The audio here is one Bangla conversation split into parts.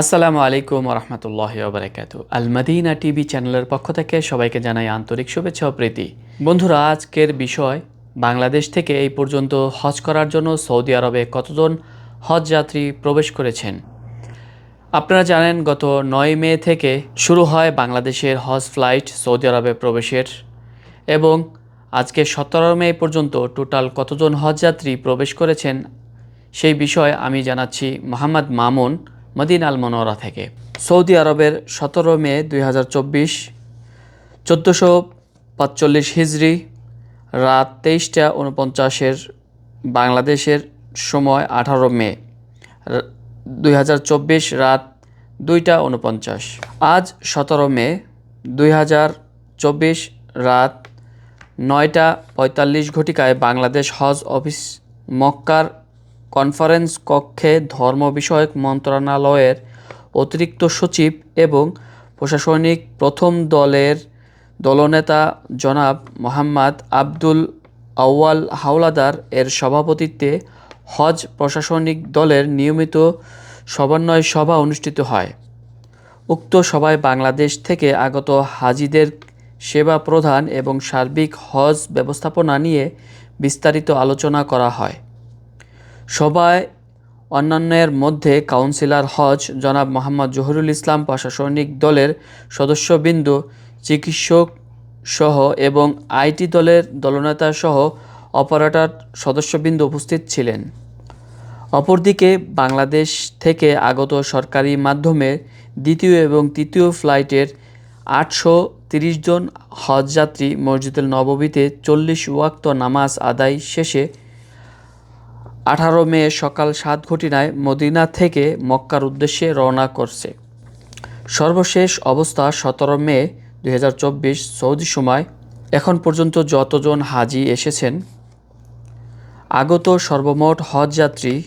আসসালামু আলাইকুম রহমতুল্লাহ বারকাত আল মদিনা টিভি চ্যানেলের পক্ষ থেকে সবাইকে জানাই আন্তরিক শুভেচ্ছা প্রীতি। বন্ধুরা, আজকের বিষয়, বাংলাদেশ থেকে এই পর্যন্ত হজ করার জন্য সৌদি আরবে কতজন হজ যাত্রী প্রবেশ করেছেন? আপনারা জানেন, গত নয় মে থেকে শুরু হয় বাংলাদেশের হজ ফ্লাইট সৌদি আরবে প্রবেশের এবং আজকে সতেরো মে পর্যন্ত টোটাল কতজন হজ যাত্রী প্রবেশ করেছেন সেই বিষয়ে আমি জানাচ্ছি মোহাম্মদ মামুন। মদিন আল মনোরা থেকে। সৌদি আরবের সতেরো মে দুই হাজার চব্বিশ, চোদ্দোশো পাঁচচল্লিশ রাত তেইশটা উনপঞ্চাশের বাংলাদেশের সময় আঠারো মে, দুই হাজার চব্বিশ, রাত দুইটা উনপঞ্চাশ আজ সতেরো মে দুই হাজার চব্বিশ, রাত নয়টা পঁয়তাল্লিশ ঘটিকায় বাংলাদেশ হজ অফিস মক্কার কনফারেন্স কক্ষে ধর্ম বিষয়ক মন্ত্রণালয়ের অতিরিক্ত সচিব এবং প্রশাসনিক প্রথম দলের দলনেতা জনাব মোহাম্মদ আব্দুল আউয়াল হাওলাদার এর সভাপতিত্বে হজ প্রশাসনিক দলের নিয়মিত সমন্বয় সভা অনুষ্ঠিত হয়। উক্ত সভায় বাংলাদেশ থেকে আগত হাজিদের সেবা প্রদান এবং সার্বিক হজ ব্যবস্থাপনা নিয়ে বিস্তারিত আলোচনা করা হয়। সভায় অন্যান্যের মধ্যে কাউন্সিলর হজ জনাব মোহাম্মদ জহুরুল ইসলাম, প্রশাসনিক দলের সদস্যবৃন্দ, চিকিৎসক সহ এবং আইটি দলের দলনেতা সহ অপারেটর সদস্যবৃন্দ উপস্থিত ছিলেন। অপরদিকে বাংলাদেশ থেকে আগত সরকারি মাধ্যমে দ্বিতীয় এবং তৃতীয় ফ্লাইটের আটশো তিরিশ জন হজযাত্রী মসজিদুল নববীতে চল্লিশ ওয়াক্ত নামাজ আদায় শেষে আঠারো মে সকাল সাত ঘটিনায় মদিনা থেকে মক্কার উদ্দেশ্যে রওনা করছে। সর্বশেষ অবস্থা সতেরো মে দু হাজার চব্বিশ সৌদি সময়। এখন পর্যন্ত যতজন হাজি এসেছেন। আগত সর্বমোট হজ যাত্রী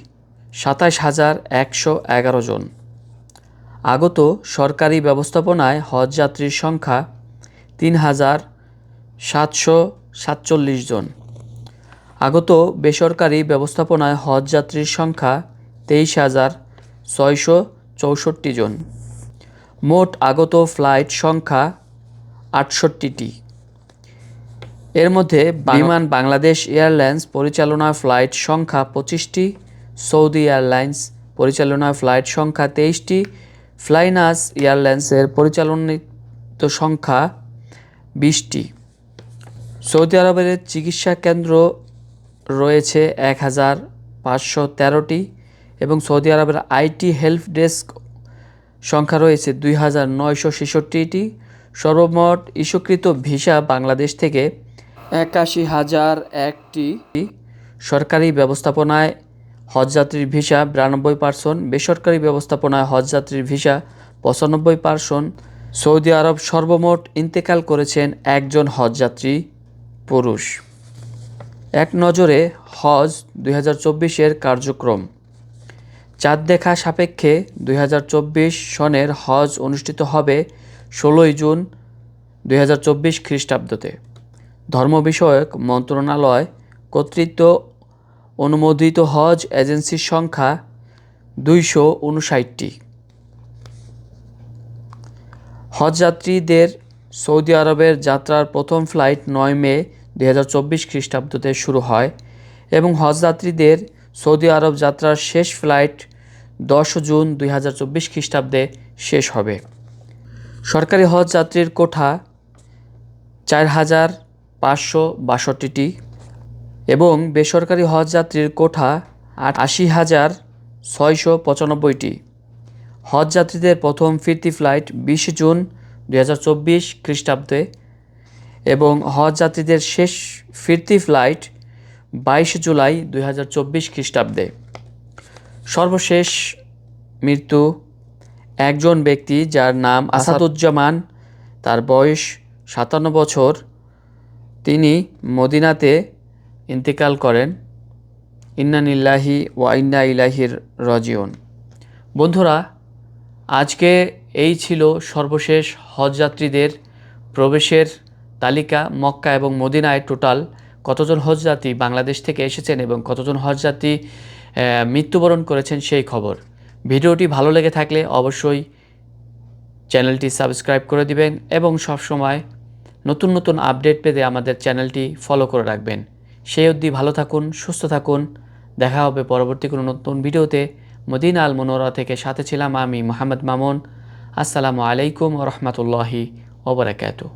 সাতাশ হাজার একশো এগারো জন। আগত সরকারি ব্যবস্থাপনায় হজ যাত্রীর সংখ্যা তিন হাজার সাতশো সাতচল্লিশ জন। আগত বেসরকারি ব্যবস্থাপনায় হজ যাত্রীর সংখ্যা তেইশ হাজার ছয়শো চৌষট্টি জন। মোট আগত ফ্লাইট সংখ্যা আটষট্টিটি। এর মধ্যে বিমান বাংলাদেশ এয়ারলাইন্স পরিচালনা ফ্লাইট সংখ্যা পঁচিশটি, সৌদি এয়ারলাইন্স পরিচালনা ফ্লাইট সংখ্যা তেইশটি ফ্লাইনাস এয়ারলাইন্সের পরিচালনিত সংখ্যা বিশটি। সৌদি আরবের চিকিৎসা কেন্দ্র রয়েছে এক হাজার পাঁচশো তেরোটি এবং সৌদি আরবের আইটি হেল্প ডেস্ক সংখ্যা রয়েছে দুই হাজার নয়শো ছেষট্টিটি। সর্বমোট ইস্যুকৃত ভিসা বাংলাদেশ থেকে একাশি হাজার একটি। সরকারি ব্যবস্থাপনায় হজযাত্রীর ভিসা বিরানব্বই পার্সেন্ট, বেসরকারি ব্যবস্থাপনায় হজযাত্রীর ভিসা পঁচানব্বই পার্সেন্ট। সৌদি আরব সর্বমোট ইন্তেকাল করেছেন একজন হজযাত্রী পুরুষ। এক নজরে হজ দুই হাজার চব্বিশের কার্যক্রম। চাঁদ দেখা সাপেক্ষে দুই হাজার চব্বিশ সনের হজ অনুষ্ঠিত হবে ষোলোই জুন দুই হাজার চব্বিশ খ্রিস্টাব্দতে। ধর্ম বিষয়ক মন্ত্রণালয় কর্তৃত্ব অনুমোদিত হজ এজেন্সির সংখ্যা দুইশো উনষাটটি। হজযাত্রীদের সৌদি আরবের যাত্রার প্রথম ফ্লাইট নয় মে দুই হাজার চব্বিশ খ্রিস্টাব্দতে শুরু হয় এবং হজযাত্রীদের সৌদি আরব যাত্রার শেষ ফ্লাইট দশ জুন দুই হাজার চব্বিশ খ্রিস্টাব্দে শেষ হবে। সরকারি হজ যাত্রীর কোঠা চার হাজার পাঁচশো বাষট্টিটি এবং বেসরকারি হজ যাত্রীর কোঠা আশি হাজার ছয়শো পঁচানব্বইটি। হজ যাত্রীদের প্রথম ফিরতি ফ্লাইট বিশ জুন দুই হাজার চব্বিশ খ্রিস্টাব্দে এবং হজ যাত্রীদের শেষ ফিরতি ফ্লাইট বাইশে জুলাই দুই হাজার চব্বিশ খ্রিস্টাব্দে। সর্বশেষ মৃত্যু একজন ব্যক্তি যার নাম আসাদুজ্জামান। তার বয়স সাতান্ন বছর। তিনি মদিনাতে ইন্তেকাল করেন। ইন্নানিল্লাহি ওয়া ইন্না ইলাহির রজিউন। বন্ধুরা আজকে এই ছিল সর্বশেষ হজযাত্রীদের প্রবেশের তালিকা, মক্কা এবং মদিনায় টোটাল কতজন হজযাত্রী বাংলাদেশ থেকে এসেছেন এবং কতজন হজযাত্রী মৃত্যুবরণ করেছেন সেই খবর। ভিডিওটি ভালো লেগে থাকলে অবশ্যই চ্যানেলটি সাবস্ক্রাইব করে দিবেন এবং সবসময় নতুন নতুন আপডেট পেতে আমাদের চ্যানেলটি ফলো করে রাখবেন। সেই অবধি ভালো থাকুন, সুস্থ থাকুন। দেখা হবে পরবর্তী কোনো নতুন ভিডিওতে। মদিন আল মনোরা থেকে সাথে ছিলাম আমি মোহাম্মদ মামুন। আসসালামু আলাইকুম রহমতুল্লাহি ওবরাকাতু